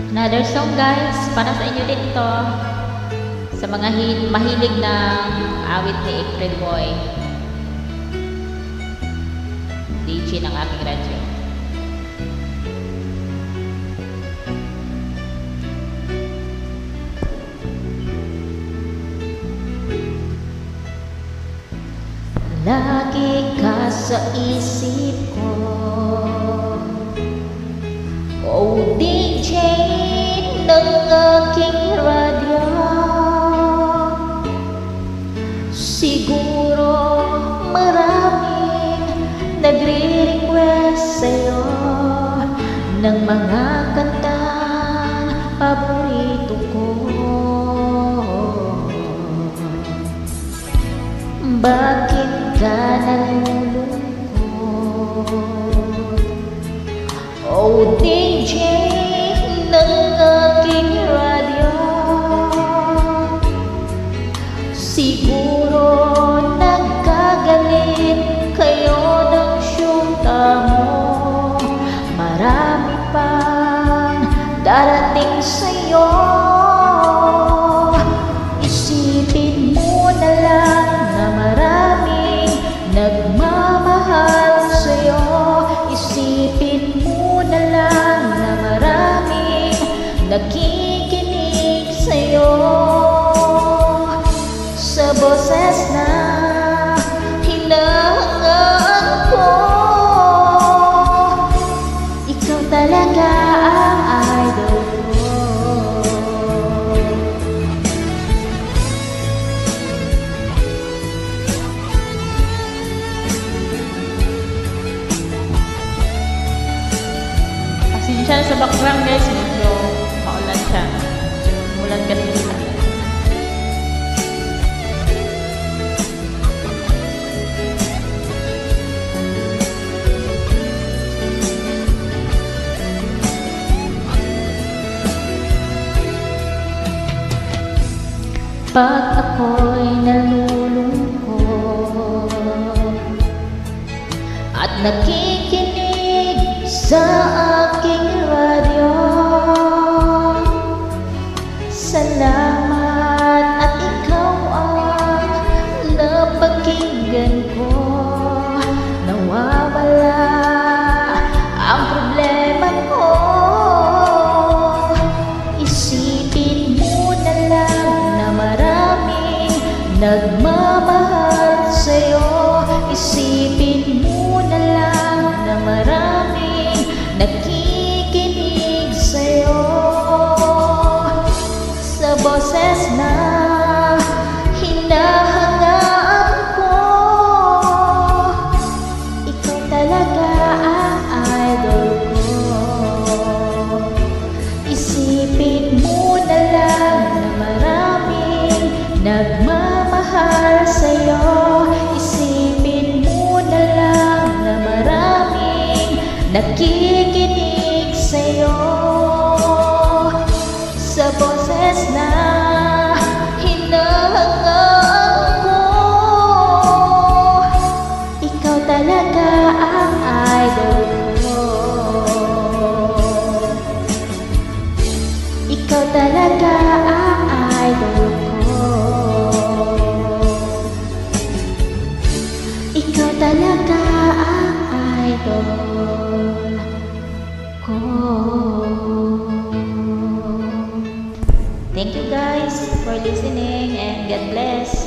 Another song guys, para sa inyo din ito. Sa mga hi- mahilig ng awit ni April Boy. DJ ng aking radyo. Lagi ka sa isip ko Oh DJ Oh, DJ Isipin mo na lang na maraming nakikinig sa'yo. Sa boses na hinahangaan ko Ikaw talaga ang idol ko Na sa background guys, medyo maulan siya. Mulan kasi sila. Pag ako'y nalulungkot at nakikinig sa Salamat at ikaw ang napakinggan ko. Nawawala ang problema ko. Isipin mo na lang na maraming nagmamahal sa'yo Isipin mo nagmamahal sa'yo Isipin mo na lang na maraming nakikinig talaga ang idol ko Thank you guys for listening and God bless.